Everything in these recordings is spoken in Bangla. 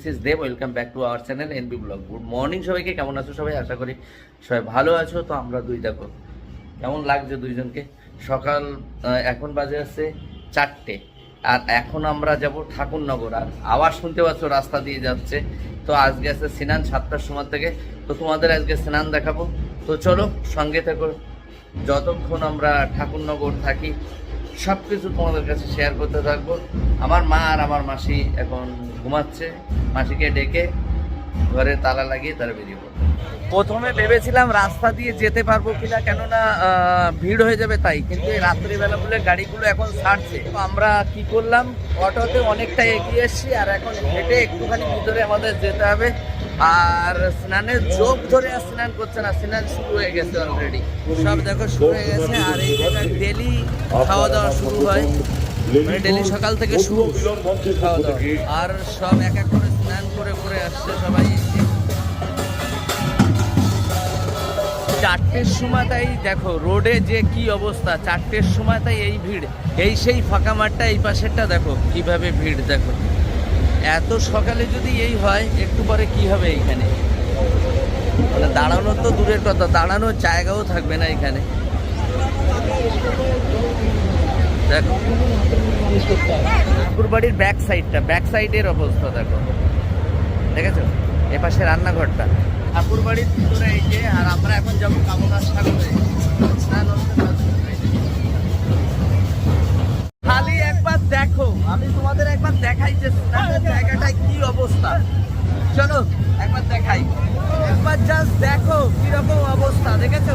This is Dev welcome back to our channel NB blog good morning সবাইকে, কেমন আছো সবাই? আশা করি সবাই ভালো আছো, তো আমরা দুই দেখো কেমন লাগছে দুইজনকে? সকাল এখন বাজে আছে চারটে। আর এখন আমরা যাব ঠাকুরনগর। আর আওয়াজ শুনতে পাচ্ছ, রাস্তা দিয়ে যাচ্ছে। তো আজকে আছে স্নান সাতটার সময় থেকে। তো তোমাদের আজকে স্নান দেখাবো। তো চলো সঙ্গে থেকো। যতক্ষণ আমরা ঠাকুরনগর থাকি সব কিছু তোমাদের কাছে শেয়ার করতে থাকব। আমার মা আর আমার মাসি এখন ঘুমাচ্ছে। মাসিকে ডেকে ঘরে তালা লাগিয়ে তারা বেরিয়ে পড়বে। প্রথমে ভেবেছিলাম রাস্তা দিয়ে যেতে পারব কিনা, কেননা ভিড় হয়ে যাবে তাই। কিন্তু এই রাত্রিবেলা বলে গাড়িগুলো এখন ছাড়ছে। তো আমরা কি করলাম, অটোতে অনেকটা এগিয়ে এসেছি আর এখন হেঁটে একটুখানি ভিতরে আমাদের যেতে হবে। আর স্নানের যোগ ধরে আর স্নান করছে না, স্নান শুরু হয়ে গেছে অলরেডি সব দেখো শুরু হয়ে গেছে, আর এই ডেলি খাওয়া দাওয়া শুরু হয় মানে ডেলি সকাল থেকে শুরু খাওয়া দাওয়া। আর সব এক এক করে স্নান করে করে আসছে সবাই। চারটের সময় তাই দেখো, রোডে যে কি অবস্থা, চারটের সময় তাই এই ভিড়। এই সেই ফাঁকা মাঠটা, এই পাশেরটা দেখো, কীভাবে ভিড় দেখো। এত সকালে যদি এই হয়, একটু পরে কি হবে এইখানে? মানে দাঁড়ানোর তো দূরের কথা, দাঁড়ানোর জায়গাও থাকবে না এখানে। দেখো। ঠাকুর বাড়ির ব্যাক সাইডটা ব্যাক সাইডের অবস্থা দেখো। দেখেছ? এপাশে রান্নাঘরটা। ঠাকুর বাড়ির ভিতরে এই যে, আর আমরা এখন যাব কামনার সাগরে। দেখো আমি তোমাদের একবার দেখাই যে জায়গাটা জায়গাটায় কি অবস্থা। চলো একবার দেখাই। একবার জাস্ট দেখো কীরকম অবস্থা দেখেছ?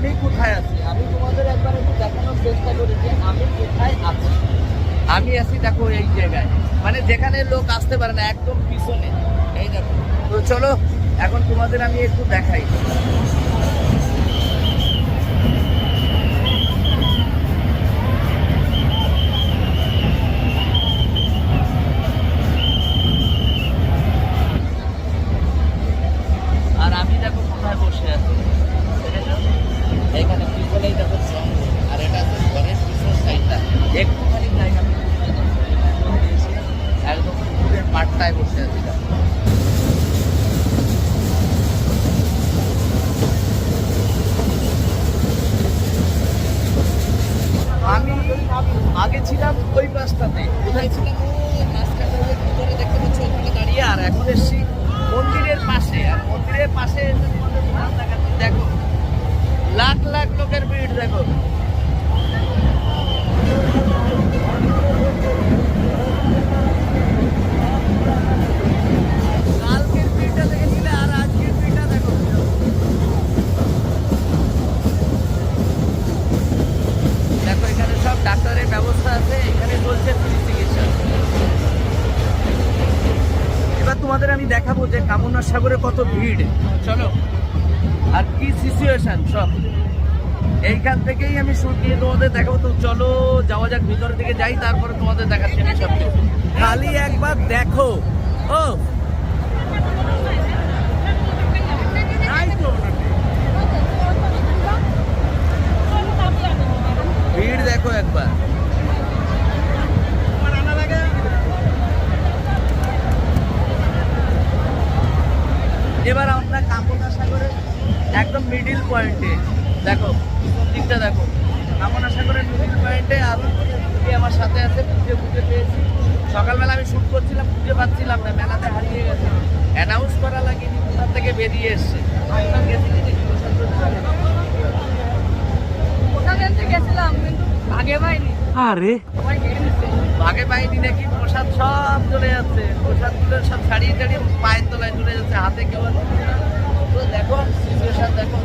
আমি কোথায় আছি? আমি তোমাদের একবার একটু দেখানোর চেষ্টা করি যে আমি কোথায় আছি। আমি আছি, দেখো, এই জায়গায়। মানে যেখানে লোক আসতে পারে না, একদম পিছনে। এই দেখো। তো চলো, এখন তোমাদের আমি একটু দেখাই। সব ডাক্তারের ব্যবস্থা আছে এখানে চলছে ফ্রি চিকিৎসা এবার তোমাদের আমি দেখাবো যে কামনার সাগরে কত ভিড়। চলো। আর কি সিচুয়েশন সব। এইখান থেকেই আমি শুট নিয়ে তোমাদের দেখাবো। তো চলো, যাওয়া যাক, ভিতরের দিকে যাই, তারপরে তোমাদের দেখাচ্ছি আমি সব খালি একবার দেখো। ও। ভিড় দেখো একবার। এবার আমরা কামনা সাগরের একদম মিডিল পয়েন্টে দেখো দিকটা দেখো। কামনা সাগরের মিডিল পয়েন্টে আর পুজো আমার সাথে আছে পুজো পুজো পেয়েছি। সকালবেলা আমি শুট করছিলাম খুঁজে পাচ্ছিলাম না মেলাতে হারিয়ে গেছে অ্যানাউন্স করা লাগেনি কোথা থেকে বেরিয়ে এসছে? আপনার গেছে কি দেখি গেছিলাম কিন্তু ভাগে পাইনি আরে। ভাগে পাইনি নাকি প্রসাদ সব চলে যাচ্ছে। প্রসাদগুলো সব ছাড়িয়ে ছাড়িয়ে পায়ের তলায় চলে যাচ্ছে হাতে কেউ। দেখো সিচুয়েশন দেখো।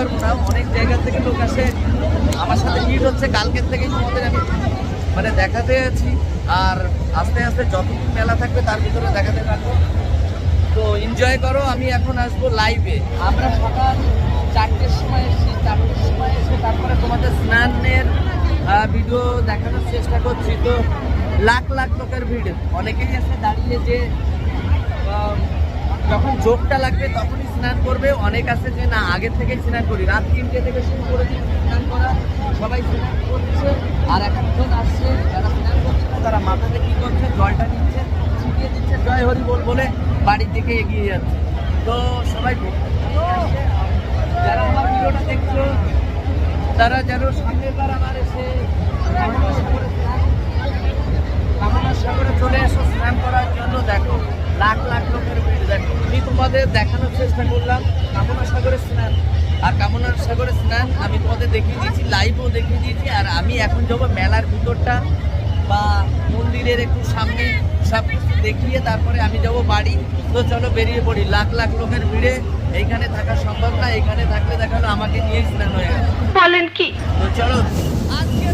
পারব না অনেক জায়গা থেকে লোক আসে। আমার সাথে মিট হচ্ছে, কালকের থেকেই তোমাদের আমি মানে দেখাতে আছি। আর আস্তে আস্তে যতদিন মেলা থাকবে, তার ভিতরে দেখাতে পারব। তো এনজয় করো, আমি এখন আসব লাইভে আমরা সকাল চারটের সময় এসেছি, চারটের সময় এসে তারপরে তোমাদের স্নানের ভিডিও দেখানোর চেষ্টা করছি। তো লাখ লাখ লোকের ভিড়। অনেকেই আছে দাঁড়িয়ে যে যখন যোগটা লাগবে তখনই স্নান করবে। অনেক আছে যে, না আগের থেকেই স্নান করি। রাত তিনটে থেকে শুরু করে স্নান করা, সবাই স্নান করছে, আর একজন আসছে, যারা স্নান করছে তারা মাথাতে কী করছে? জলটা নিচ্ছে, ছিটিয়ে দিচ্ছে, জয় হরি বল বলে বাড়ির দিকে এগিয়ে যাচ্ছে। তো সবাই যারা আমার ভিডিওটা দেখছ, তারা যেন সামনের বার আমার এসে কামনা সাগরে স্নান কামনা সাগরে চলে এসো স্নান করার জন্য দেখো লাখ লাখ লোকের ভিড় তোমাদের দেখানোর চেষ্টা করলাম। কামনা সাগরে স্নান। আর কামনার সাগরে স্নান আমি তোমাদের দেখিয়ে দিয়েছি লাইভও দেখিয়ে দিয়েছি। আর আমি এখন যাব মেলার ভিতরটা বা মন্দিরের একটু সামনে সব কিছু দেখিয়ে তারপরে আমি যাব বাড়ি। তো চলো বেরিয়ে পড়ি। লাখ লাখ লোকের ভিড়ে। এইখানে থাকা সম্ভব না এইখানে থাকলে দেখাল আমাকে নিয়েই স্নান হয়ে গেল। বলেন কি? তো চলো। আজকে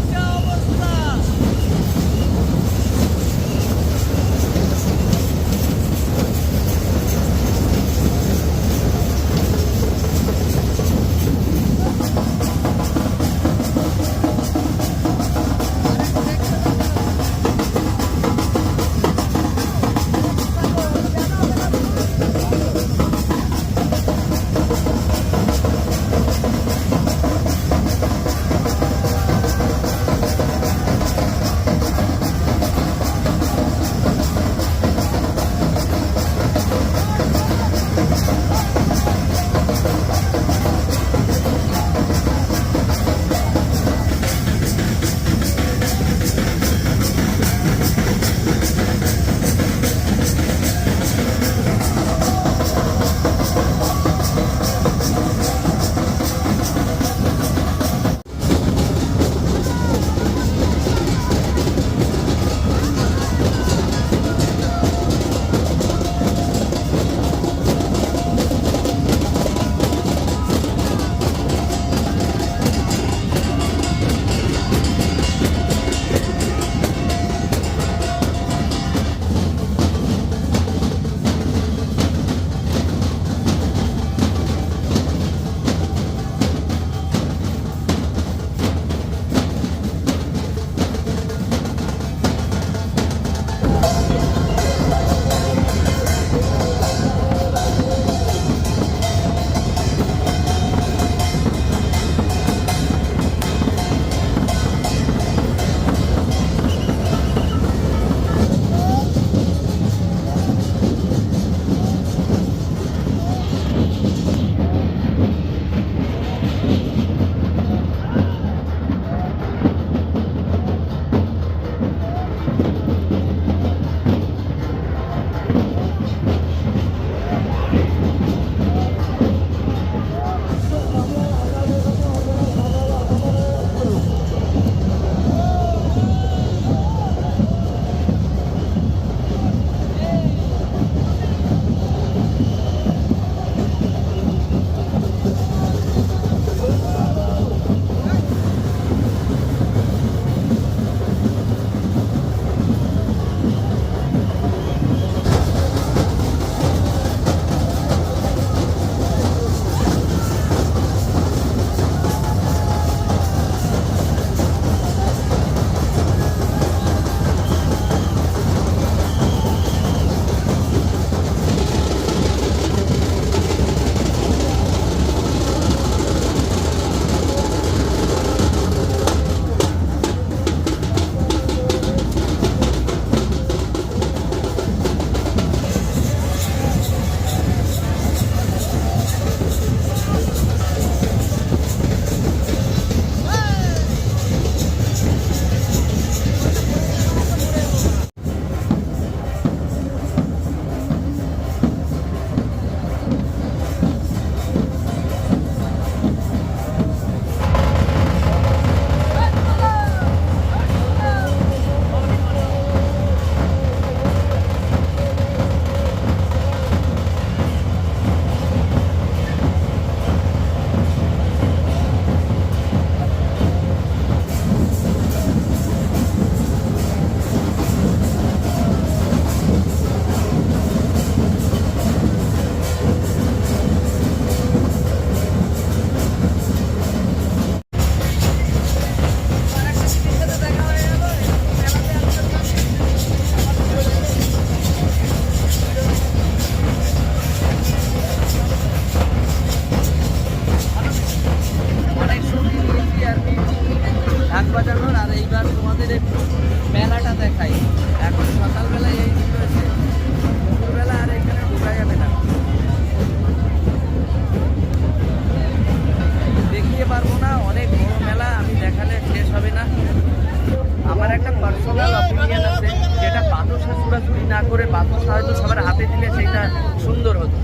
না করে বাতাসা হয়তো সবার হাতে দিলে সেটা সুন্দর হতো।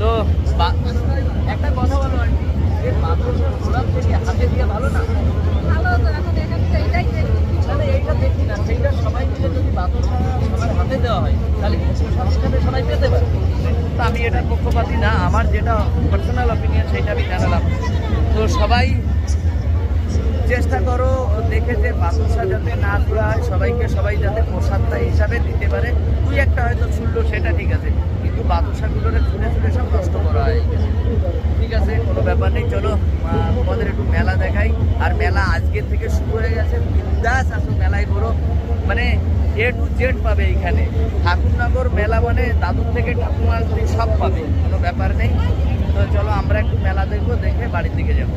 তো একটা কথা বলো আর কি। থেকে ভালো না? এইটা না সেইটা সবাই যদি দেওয়া হয় তাহলে কিন্তু সবাই তো আমি এটার পক্ষপাতি না আমার যেটা পার্সোনাল অপিনিয়ন সেটা আমি জানালাম। তো সবাই যে বাতাসা যাতে না তোলা হয় সবাইকে সবাই যাতে প্রসাদটা হিসাবে দিতে পারে, দুই একটা হয়তো ছুড়লো, সেটা ঠিক আছে। কিন্তু বাতাসাগুলোরে ছুঁড়ে ছুঁড়ে সব নষ্ট করা হয় ঠিক আছে, কোনো ব্যাপার নেই, চলো তোমাদের একটু মেলা দেখাই। আর মেলা আজকে থেকে শুরু হয়ে গেছে, বিন্দাস আসো মেলায় করো মানে এ টু জেড পাবে এইখানে ঠাকুরনগর মেলা মানে দাদুর থেকে ঠাকুমার সব পাবে, কোনো ব্যাপার নেই। তো চলো, আমরা একটু মেলা দেখব, দেখে বাড়ির দিকে যাব।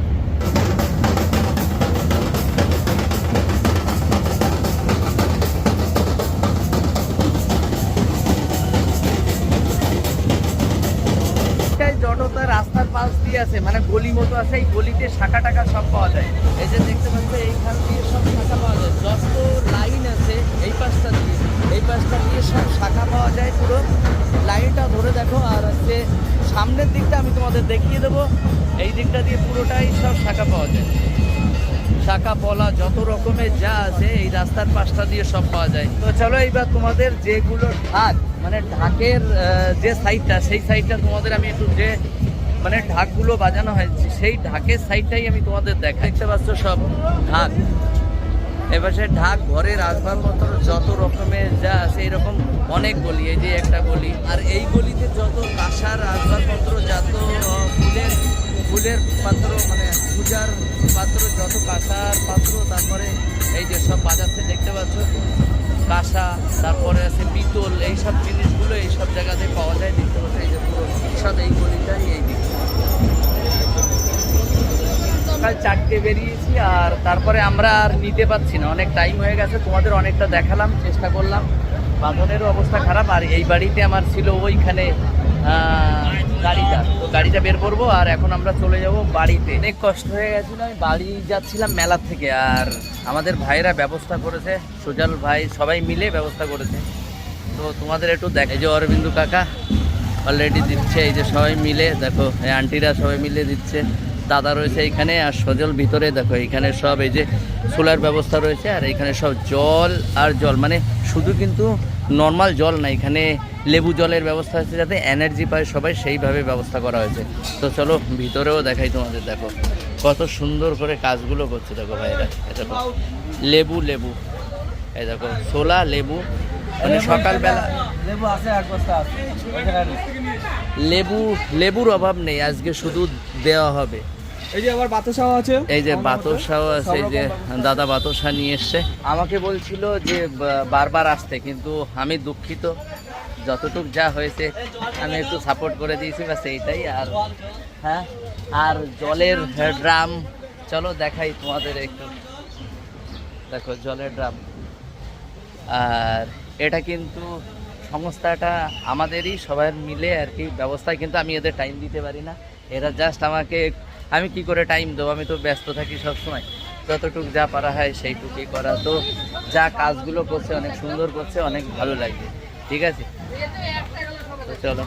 আছে মানে গলি মতো আছে, এই গলিতে শাখা টাকা সব পাওয়া যায়। এই যে দেখতে পাচ্ছ, এইখান দিয়ে সব শাখা পাওয়া যায়। যত লাইন আছে এই পাশটা দিয়ে, এই পাশটা দিয়ে সব শাখা পাওয়া যায় পুরো। লাইনটা ধরে দেখো, আর হচ্ছে সামনের দিকটা আমি তোমাদের দেখিয়ে দেবো। এই দিকটা দিয়ে পুরোটাই সব শাখা পাওয়া যায়। শাখা পলা যত রকমের যা আছে, এই রাস্তার পাশটা দিয়ে সব পাওয়া যায়। তো চলো এইবার তোমাদের যেগুলো ঢাক মানে ঢাকের যে সাইডটা সেই সাইডটা তোমাদের আমি একটু যে মানে ঢাকগুলো বাজানো হয় সেই ঢাকের সাইডটাই আমি তোমাদের দেখতে পাচ্ছ সব ঢাক। এবার সে ঢাক ঘরের আসবাবপত্র যত রকমের যা আছে, এরকম অনেক গলি। এই যে একটা গলি, আর এই গলিতে যত কাঁসার আসবাবপত্র যত ফুলের ফুলের পাত্র মানে পূজার পাত্র, যত কাঁসার পাত্র, তারপরে এই যে সব বাজাচ্ছে, দেখতে পাচ্ছ? কাঁসা, তারপরে আছে পিতল, এইসব জিনিসগুলো এইসব জায়গাতে পাওয়া যায়, দেখতে পাচ্ছ? এই যে পুরো সব এই গলিটাই এই দিক। সকাল চারটে বেরিয়েছি আর তারপরে আমরা আর নিতে পারছি না। অনেক টাইম হয়ে গেছে, তোমাদের অনেকটা দেখালাম, চেষ্টা করলাম। বাঁধনেরও অবস্থা খারাপ, আর এই বাড়িতে আমার ছিল ওইখানে গাড়িটা। তো গাড়িটা বের করব আর এখন আমরা চলে যাব বাড়িতে। অনেক কষ্ট হয়ে গেছিল, আমি বাড়ি যাচ্ছিলাম মেলা থেকে, আর আমাদের ভাইরা ব্যবস্থা করেছে, সুজাল ভাই সবাই মিলে ব্যবস্থা করেছে। তো তোমাদের একটু দেখ যে অরবিন্দু কাকা অলরেডি দিচ্ছে, এই যে সবাই মিলে, দেখো, এই আন্টিরা সবাই মিলে দিচ্ছে। দাদা রয়েছে এইখানে আর সজল ভিতরে দেখো এইখানে সব এই যে সোলার ব্যবস্থা রয়েছে আর এইখানে সব জল আর জল মানে শুধু কিন্তু নর্মাল জল না এখানে লেবু জলের ব্যবস্থা আছে যাতে এনার্জি পায় সবাই সেইভাবে ব্যবস্থা করা হয়েছে। তো চলো ভিতরেও দেখাই তোমাদের দেখো কত সুন্দর করে কাজগুলো করছে দেখো ভাইরা দেখো। লেবু লেবু এই দেখো সোলা লেবু মানে সকালবেলা লেবু লেবুর অভাব নেই আজকে শুধু দেওয়া হবে। এই যে আবার বাতাসাও আছে। এই যে বাতসাও আছে, এই যে দাদা বাতসা নিয়ে এসছে। আমাকে বলছিল যে বারবার আসতে, কিন্তু আমি দুঃখিত। যতটুক যা হয়েছে, আমি একটু সাপোর্ট করে দিয়েছি বা সেইটাই আর হ্যাঁ আর জলের ড্রাম, চলো দেখাই তোমাদের একটু। দেখো, জলের ড্রাম। আর এটা কিন্তু সংস্থাটা আমাদেরই, সবাই মিলে আর কি ব্যবস্থায় কিন্তু আমি এদের টাইম দিতে পারি না। এরা জাস্ট আমাকে আমি কি করে টাইম দেবো? আমি তো ব্যস্ত থাকি সব সময় যতটুক যা পারা হয় সেইটুকুই করা। তো যা কাজগুলো করছে, অনেক সুন্দর করছে, অনেক ভালো লাগে। ঠিক আছে? চলো।